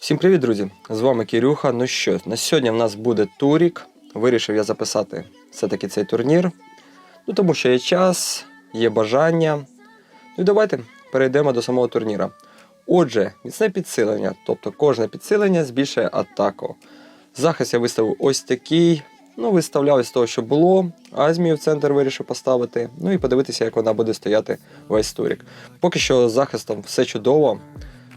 Всім привіт, друзі! З вами Кирюха. Ну що, на сьогодні в нас буде турік. Вирішив я записати все-таки цей турнір. Ну тому що є час, є бажання. Ну і давайте перейдемо до самого турніра. Отже, міцне підсилення, тобто кожне підсилення збільшує атаку. Захист я виставив ось такий. Ну, виставляв з того, що було. Азмію в центр вирішив поставити. Ну і подивитися, як вона буде стояти весь турік. Поки що захистом все чудово.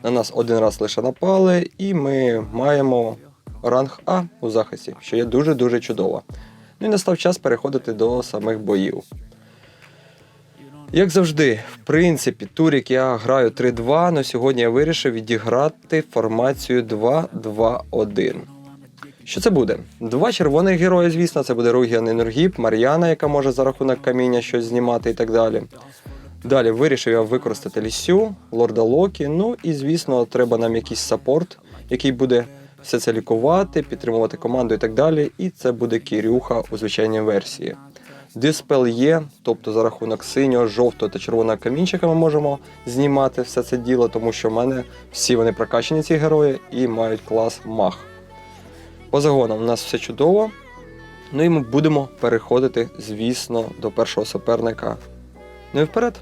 На нас один раз лише напали, і ми маємо ранг А у захисті, що є дуже-дуже чудово. Ну і настав час переходити до самих боїв. Як завжди, в принципі, турік я граю 3-2, але сьогодні я вирішив відіграти формацію 2-2-1. Що це буде? Два червоних герої, звісно, це буде Ругіан і Нургіп, Мар'яна, яка може за рахунок каміння щось знімати і так далі. Далі вирішив я використати Лісю, Лорда Локі. Ну і, звісно, треба нам якийсь саппорт, який буде все це лікувати, підтримувати команду і так далі. І це буде Кірюха у звичайній версії. Диспел є, тобто за рахунок синього, жовтого та червоного камінчика ми можемо знімати все це діло, тому що в мене всі вони прокачані, ці герої, і мають клас маг. По загонам у нас все чудово. Ну і ми будемо переходити, звісно, до першого суперника. Ну і вперед.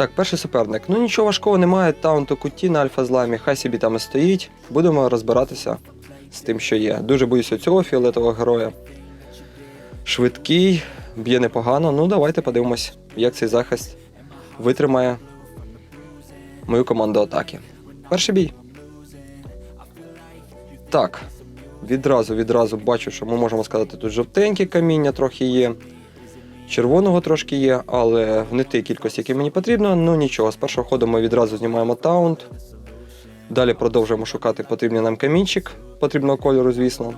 Так, перший суперник. Ну нічого важкого немає. Таунту куті на альфа зламі, хай собі там і стоїть. Будемо розбиратися з тим, що є. Дуже боюся цього фіолетового героя. Швидкий, б'є непогано. Ну, давайте подивимось, як цей захист витримає мою команду атаки. Перший бій. Так. Відразу, відразу бачу, що ми можемо сказати, тут жовтеньке каміння трохи є. Червоного трошки є, але не тій кількості, які мені потрібно. Ну нічого, з першого ходу ми відразу знімаємо таунт. Далі продовжуємо шукати потрібний нам камінчик потрібного кольору, звісно.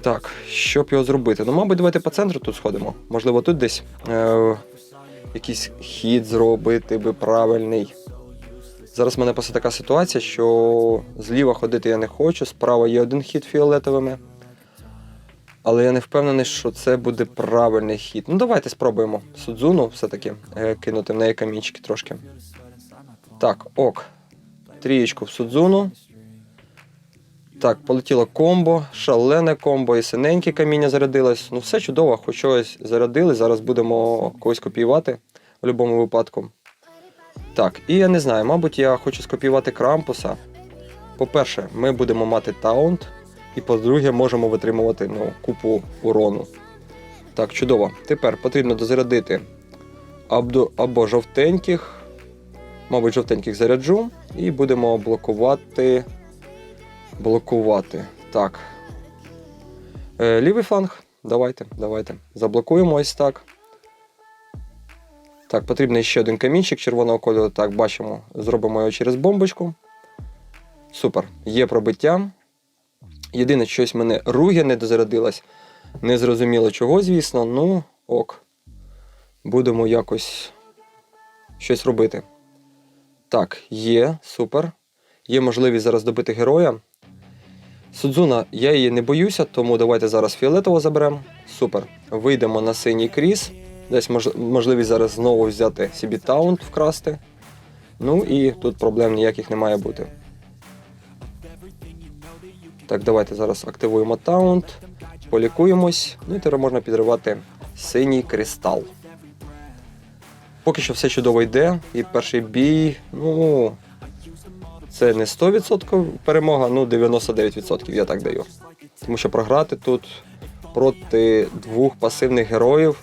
Так, щоб його зробити? Ну, мабуть, давайте по центру тут сходимо. Можливо, тут десь е- якийсь хід зробити би правильний. Зараз в мене просто така ситуація, що зліва ходити я не хочу, справа є один хід фіолетовими. Але я не впевнений, що це буде правильний хід. Ну, давайте спробуємо Судзуну все-таки е, кинути в неї камінчики трошки. Так, ок. Трієчку в Судзуну. Так, полетіло комбо, шалене комбо і синеньке каміння зарядилось. Ну, все чудово, хоч щось зарядили. Зараз будемо когось копіювати в будь-якому випадку. Так, і я не знаю, мабуть, я хочу скопіювати Крампуса. По-перше, ми будемо мати таунт. І по-друге, можемо витримувати ну, купу урону. Так, чудово. Тепер потрібно дозарядити або, або жовтеньких, мабуть, жовтеньких заряджу, і будемо блокувати. Блокувати. Так. Е, лівий фланг. Давайте, давайте. Заблокуємо ось так. Так, потрібен ще один камінчик червоного кольору. Так, бачимо. Зробимо його через бомбочку. Супер. Є пробиття. Єдине, щось мене руги не дозарядилась. Не зрозуміло чого, звісно, ну ок. Будемо якось щось робити. Так, є, супер. Є можливість зараз добити героя. Судзуна, я її не боюся, тому давайте зараз фіолетово заберемо. Супер. Вийдемо на синій кріс. Десь мож... можливість зараз знову взяти собі таунт вкрасти. Ну і тут проблем ніяких не має бути. Так, давайте зараз активуємо таунт, полікуємось, ну і тепер можна підривати синій кристал. Поки що все чудово йде, і перший бій, ну. Це не 100% перемога, ну 99% я так даю. Тому що програти тут проти двох пасивних героїв.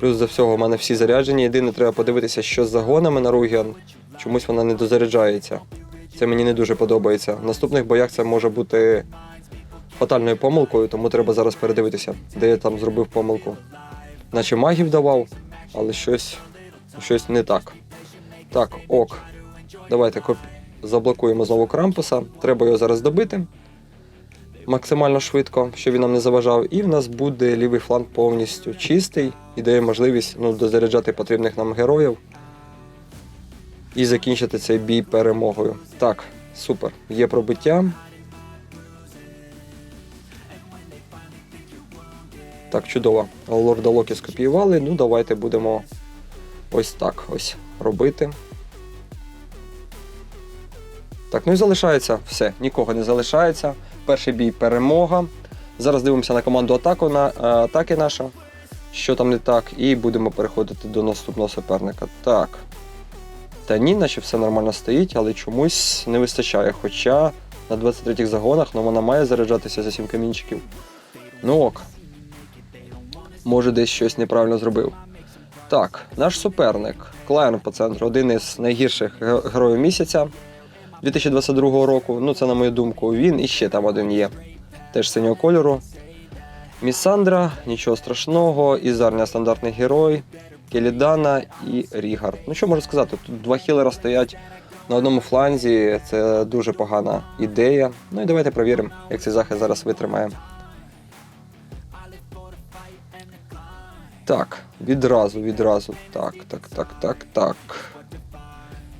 Плюс за всього в мене всі заряджені. Єдине, треба подивитися, що з загонами на Ругіан. Чомусь вона не дозаряджається. Це мені не дуже подобається. В наступних боях це може бути фатальною помилкою, тому треба зараз передивитися, де я там зробив помилку. Наче магів давав, але щось, щось не так. Так, ок. Давайте коп... заблокуємо знову крампуса. Треба його зараз добити максимально швидко, щоб він нам не заважав. І в нас буде лівий фланг повністю чистий і дає можливість ну, дозаряджати потрібних нам героїв і закінчити цей бій перемогою. Так, супер. Є пробиття. Так, чудово. Лорда Локі скопіювали. Ну, давайте будемо ось так ось робити. Так, ну і залишається все, нікого не залишається. Перший бій перемога. Зараз дивимося на команду атаку на е, атаки наша. Що там не так, і будемо переходити до наступного суперника. Так. Та ні, наче все нормально стоїть, але чомусь не вистачає. Хоча на 23-х загонах ну, вона має заряджатися за 7 камінчиків. Ну ок. Може, десь щось неправильно зробив. Так, наш суперник Клайон по центру, один із найгірших героїв місяця 2022 року. Ну, це на мою думку, він і ще там один є. Теж синього кольору. Місандра, нічого страшного, Ізарня стандартний герой, Келідана і Рігард. Ну що можу сказати, тут два хілера стоять на одному фланзі, це дуже погана ідея. Ну і давайте перевіримо, як цей захист зараз витримає. Так, відразу, відразу. Так, так, так, так, так.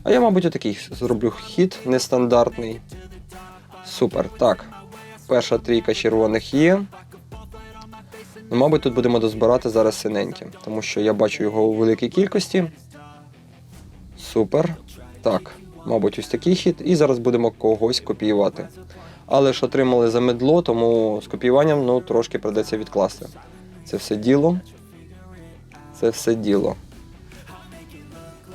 А я, мабуть, отакий зроблю хід нестандартний. Супер. Так. Перша трійка червоних є. Ну, мабуть, тут будемо дозбирати зараз синенькі, тому що я бачу його у великій кількості. Супер. Так, мабуть, ось такий хід. І зараз будемо когось копіювати. Але ж отримали за медло, тому з копіюванням ну, трошки придеться відкласти. Це все діло. Це все діло.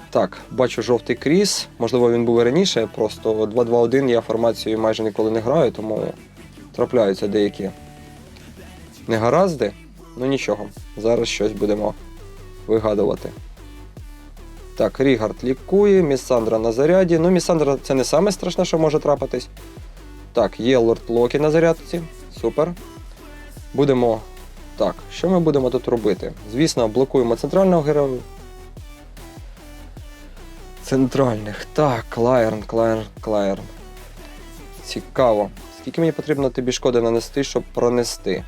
Так, бачу жовтий кріс. Можливо, він був і раніше. Просто 2-2-1 я формацією майже ніколи не граю, тому трапляються деякі негаразди. Ну нічого, зараз щось будемо вигадувати. Так, Рігард лікує, Місандра на заряді. Ну, Місандра це не саме страшне, що може трапитись. Так, є Лорд Локі на зарядці. Супер. Будемо. Так, що ми будемо тут робити? Звісно, блокуємо центрального героя. Центральних. Так, Клайерн, Клайерн, Клайерн. Цікаво. Скільки мені потрібно тобі шкоди нанести, щоб пронести?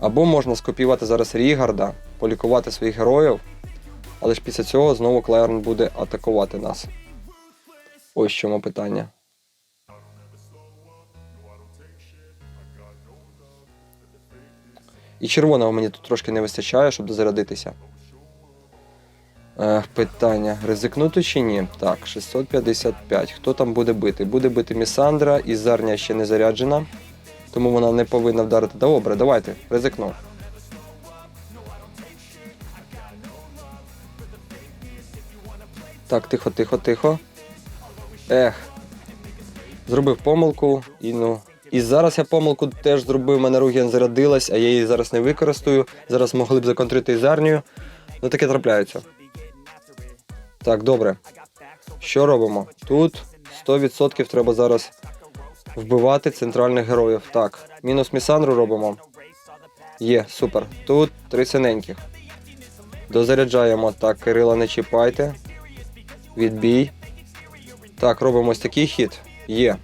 Або можна скопіювати зараз Рігарда, полікувати своїх героїв, але ж після цього знову Клайерн буде атакувати нас. Ось в чому питання. І червоного мені тут трошки не вистачає, щоб дозарядитися. Е, питання: ризикнути чи ні? Так, 655. Хто там буде бити? Буде бити Місандра, і Зарня ще не заряджена, тому вона не повинна вдарити. Добре, давайте, ризикну. Так, тихо, тихо, тихо. Ех. Зробив помилку і ну. І зараз я помилку теж зробив, мене Ругіан зарядилась, а я її зараз не використаю. Зараз могли б законтрити із армію. Ну таке трапляється. Так, добре. Що робимо? Тут 100% треба зараз вбивати центральних героїв. Так, мінус Місандру робимо. Є, супер. Тут три синеньких. Дозаряджаємо. Так, Кирила, не чіпайте. Відбій. Так, робимо ось такий хід. Є.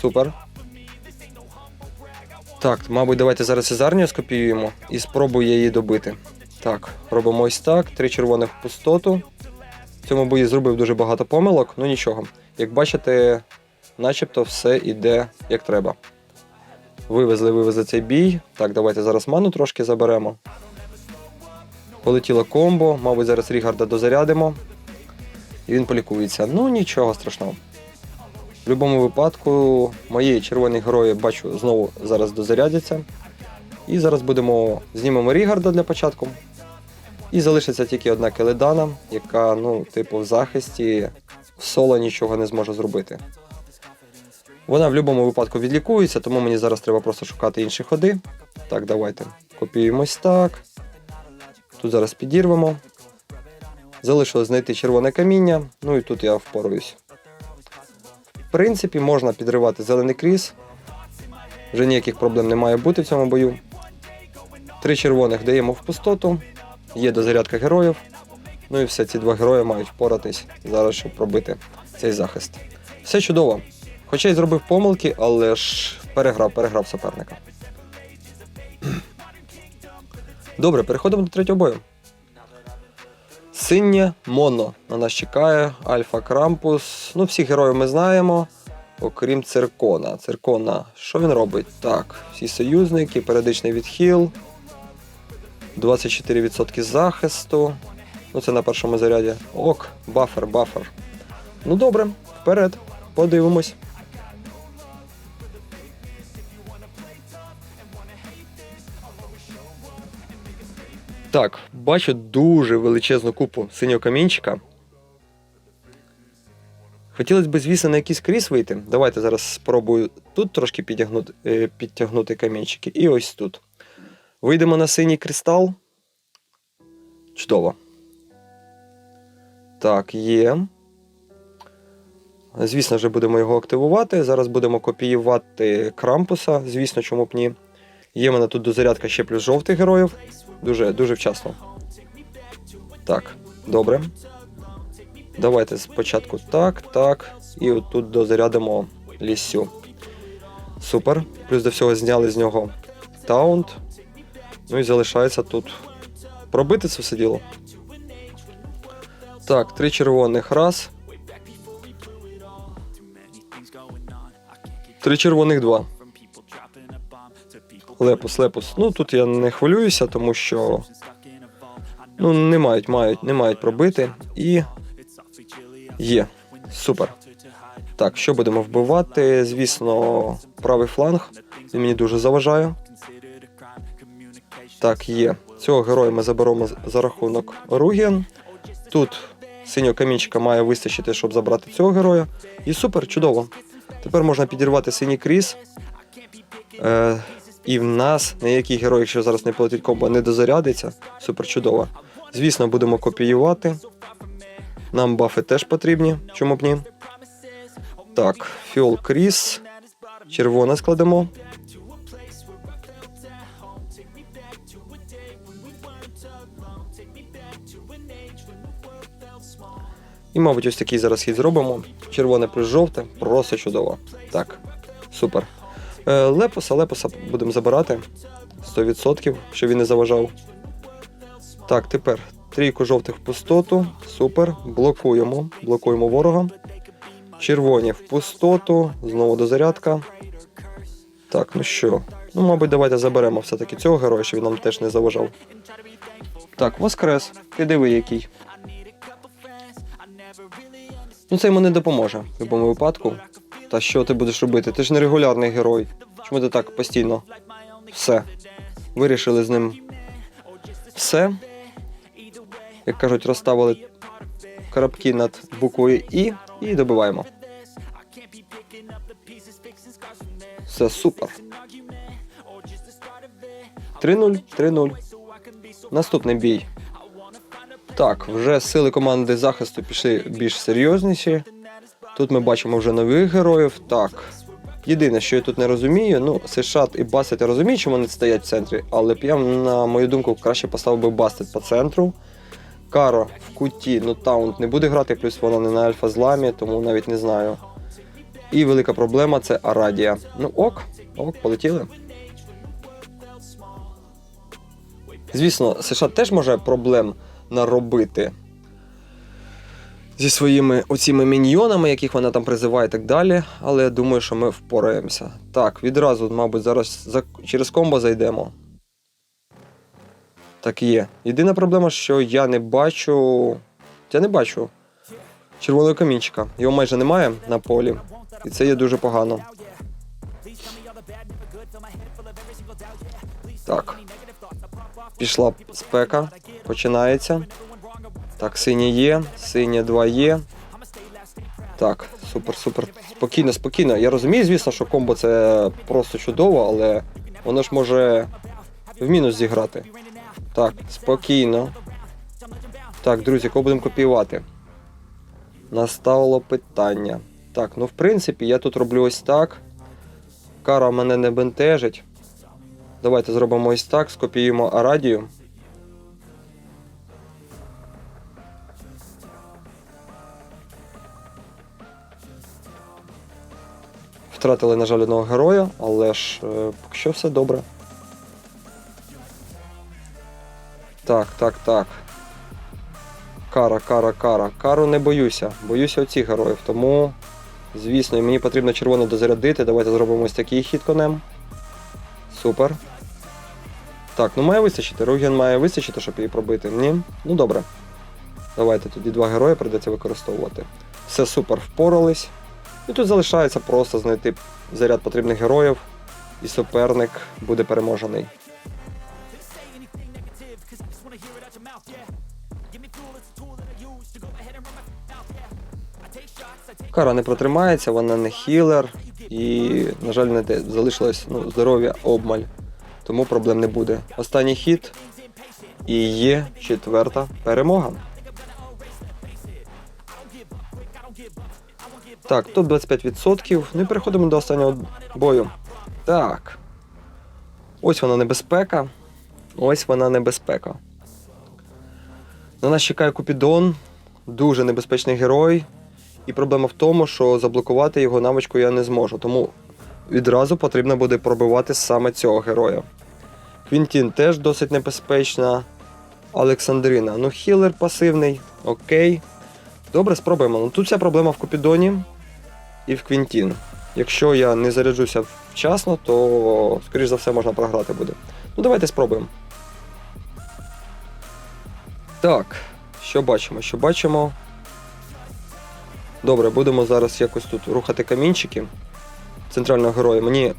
Супер. Так, мабуть, давайте зараз Ізарнію скопіюємо і спробую її добити. Так, робимо ось так. Три червоних в пустоту. В цьому бої зробив дуже багато помилок, ну нічого. Як бачите, начебто все йде як треба. Вивезли, вивезли цей бій. Так, давайте зараз ману трошки заберемо. Полетіло комбо, мабуть, зараз Рігарда дозарядимо. І він полікується. Ну, нічого страшного. В будь-якому випадку мої червоні герої бачу знову зараз дозарядяться. І зараз будемо знімемо Рігарда для початку. І залишиться тільки одна келедана, яка, ну, типу, в захисті соло нічого не зможе зробити. Вона в будь-якому випадку відлікується, тому мені зараз треба просто шукати інші ходи. Так, давайте. Копіюємось так. Тут зараз підірвемо. Залишилось знайти червоне каміння, ну і тут я впораюсь. В принципі, можна підривати зелений кріс. Вже ніяких проблем не має бути в цьому бою. Три червоних даємо в пустоту. Є дозарядка героїв. Ну і все, ці два герої мають впоратись зараз, щоб пробити цей захист. Все чудово. Хоча й зробив помилки, але ж переграв, переграв суперника. Добре, переходимо до третього бою. Синє Моно на нас чекає, Альфа Крампус. Ну, всіх героїв ми знаємо, окрім Циркона. Циркона, що він робить? Так, всі союзники, періодичний відхил, 24% захисту. Ну, це на першому заряді. Ок, бафер, бафер. Ну добре, вперед, подивимось. Так, бачу дуже величезну купу синього камінчика. Хотілося б, звісно, на якийсь кріс вийти. Давайте зараз спробую тут трошки підтягнути, е, підтягнути камінчики. І ось тут. Вийдемо на синій кристал. Чудово. Так, є. Звісно вже будемо його активувати. Зараз будемо копіювати крампуса. Звісно, чому б ні. Є в мене тут дозарядка ще плюс жовтих героїв. Дуже, дуже вчасно. Так, добре. Давайте спочатку так, так. І отут дозарядимо лісю. Супер. Плюс до всього зняли з нього таунт. Ну і залишається тут пробити це все діло. Так, три червоних раз. Три червоних два. Лепус, лепус. Ну тут я не хвилююся, тому що ну, не мають, мають, не мають пробити. І є. Супер. Так, що будемо вбивати? Звісно, правий фланг. Він мені дуже заважає. Так, є. Цього героя ми заберемо за рахунок Ругіан. Тут синього камінчика має вистачити, щоб забрати цього героя. І супер, чудово. Тепер можна підірвати синій кріс. Е, і в нас ніякий герой, якщо зараз не полетить комбо, не дозарядиться. Супер чудово. Звісно, будемо копіювати. Нам бафи теж потрібні, чому б ні. Так, фіол кріс. Червоне складемо. І, мабуть, ось такий зараз хід зробимо. Червоне плюс жовте, просто чудово. Так, супер. Е, Лепоса, лепоса будемо забирати 100%, щоб він не заважав. Так, тепер трійку жовтих в пустоту. Супер. Блокуємо. Блокуємо ворога. Червоні в пустоту. Знову дозарядка. Так, ну що? Ну, мабуть, давайте заберемо все-таки цього героя, щоб він нам теж не заважав. Так, Воскрес. Ти диви який. Ну, це йому не допоможе в будь-якому випадку. Та що ти будеш робити? Ти ж не регулярний герой. Чому ти так постійно? Все. Вирішили з ним все. Як кажуть, розставили карабки над буквою І і добиваємо. Все супер. 3-0, 3-0. Наступний бій. Так, вже сили команди захисту пішли більш серйозніші. Тут ми бачимо вже нових героїв. Так. Єдине, що я тут не розумію, ну, Сешат і Бастет я розумію, чому вони стоять в центрі, але я, на мою думку, краще поставив би Бастет по центру. Каро в куті, ну таунт не буде грати, плюс вона не на альфа зламі, тому навіть не знаю. І велика проблема це Арадія. Ну ок, ок, полетіли. Звісно, США теж може проблем наробити зі своїми оціми міньйонами, яких вона там призиває і так далі. Але я думаю, що ми впораємося. Так, відразу, мабуть, зараз за... через комбо зайдемо. Так є. Єдина проблема, що я не бачу. Я не бачу червоного камінчика. Його майже немає на полі. І це є дуже погано. Так. Пішла спека. Починається. Так, синє є, синє 2 є. Так, супер, супер. Спокійно, спокійно. Я розумію, звісно, що комбо це просто чудово, але воно ж може в мінус зіграти. Так, спокійно. Так, друзі, кого будемо копіювати? Настало питання. Так, ну в принципі, я тут роблю ось так. Кара мене не бентежить. Давайте зробимо ось так, скопіюємо Арадію. Втратили, на жаль, одного героя, але ж е, поки що все добре. Так, так, так. Кара, кара, кара. Кару не боюся. Боюся оцих героїв. Тому, звісно, мені потрібно червоне дозарядити. Давайте зробимо ось такий хід конем. Супер. Так, ну має вистачити. Руген має вистачити, щоб її пробити. Ні? Ну добре. Давайте тоді два герої прийдеться використовувати. Все супер впорались. І тут залишається просто знайти заряд потрібних героїв, і суперник буде переможений. Кара не протримається, вона не хілер, і, на жаль, не залишилось ну, здоров'я обмаль, тому проблем не буде. Останній хід і є четверта перемога. Так, тут 25%. Ну і переходимо до останнього бою. Так. Ось вона небезпека. Ось вона небезпека. На нас чекає Купідон, дуже небезпечний герой. І проблема в тому, що заблокувати його навичку я не зможу. Тому відразу потрібно буде пробивати саме цього героя. Квінтін теж досить небезпечна. Олександрина. Ну, хілер пасивний, окей. Добре, спробуємо. Ну тут вся проблема в Купідоні і в Квінтін. Якщо я не заряджуся вчасно, то, скоріш за все, можна програти буде. Ну, давайте спробуємо. Так, що бачимо? Що бачимо? Добре, будемо зараз якось тут рухати камінчики центрального героя. Мені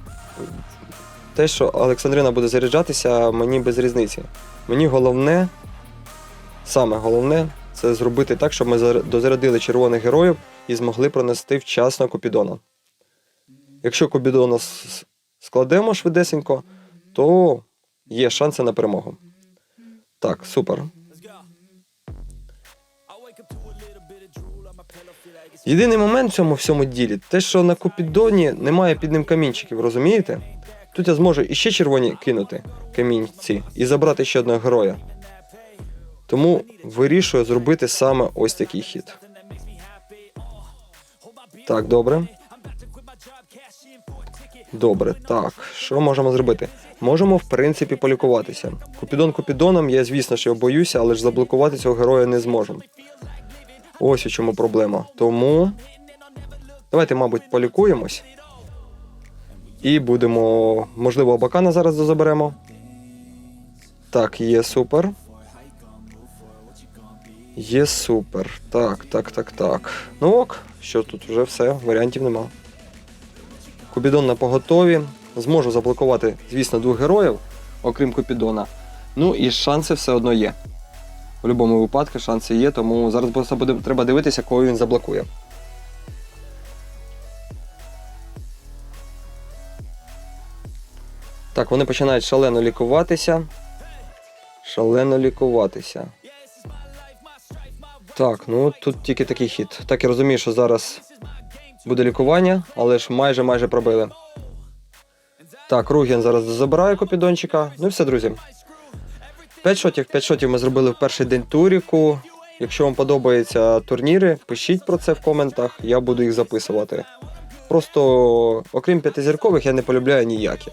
те, що Олександрина буде заряджатися, мені без різниці. Мені головне, саме головне, це зробити так, щоб ми дозарядили червоних героїв і змогли пронести вчасно Купідона. Якщо Купідона складемо швидесенько, то є шанси на перемогу. Так, супер. Єдиний момент в цьому всьому ділі те, що на Купідоні немає під ним камінчиків, розумієте? Тут я зможу іще червоні кинути камінці і забрати ще одного героя. Тому вирішую зробити саме ось такий хід. Так, добре. Добре, так. Що можемо зробити? Можемо, в принципі, полікуватися. Купідон Купідоном, я, звісно, що боюся, але ж заблокувати цього героя не зможемо. Ось у чому проблема. Тому. Давайте, мабуть, полікуємось. І будемо. Можливо, Абакана зараз дозаберемо. Так, є супер. Є супер. Так, так, так, так. Ну ок, що тут вже все, варіантів нема. Купідон на поготові. Зможу заблокувати, звісно, двох героїв, окрім Купідона. Ну і шанси все одно є. В будь-якому випадку шанси є, тому зараз просто буде, треба дивитися, кого він заблокує. Так, вони починають шалено лікуватися. Шалено лікуватися. Так, ну тут тільки такий хід. Так я розумію, що зараз буде лікування, але ж майже майже пробили. Так, Руген зараз забирає копідончика. Ну і все, друзі. 5 шотів, 5 шотів ми зробили в перший день туріку. Якщо вам подобаються турніри, пишіть про це в коментах, я буду їх записувати. Просто, окрім п'ятизіркових, я не полюбляю ніякі.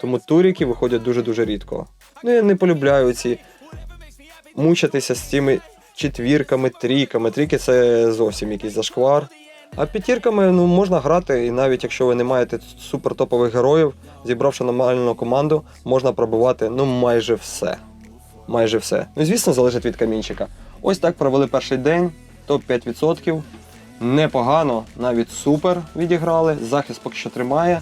Тому туріки виходять дуже-дуже рідко. Ну, я не полюбляю ці мучитися з цими четвірками, трійками. Трійки це зовсім якийсь зашквар. А п'ятірками ну, можна грати, і навіть якщо ви не маєте супертопових героїв, зібравши нормальну команду, можна пробивати ну майже все. Майже все. Ну, звісно, залежить від камінчика. Ось так провели перший день, топ 5%. Непогано, навіть супер відіграли. Захист поки що тримає.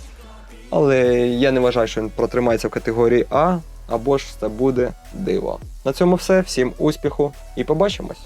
Але я не вважаю, що він протримається в категорії А, або ж це буде диво. На цьому все. Всім успіху і побачимось!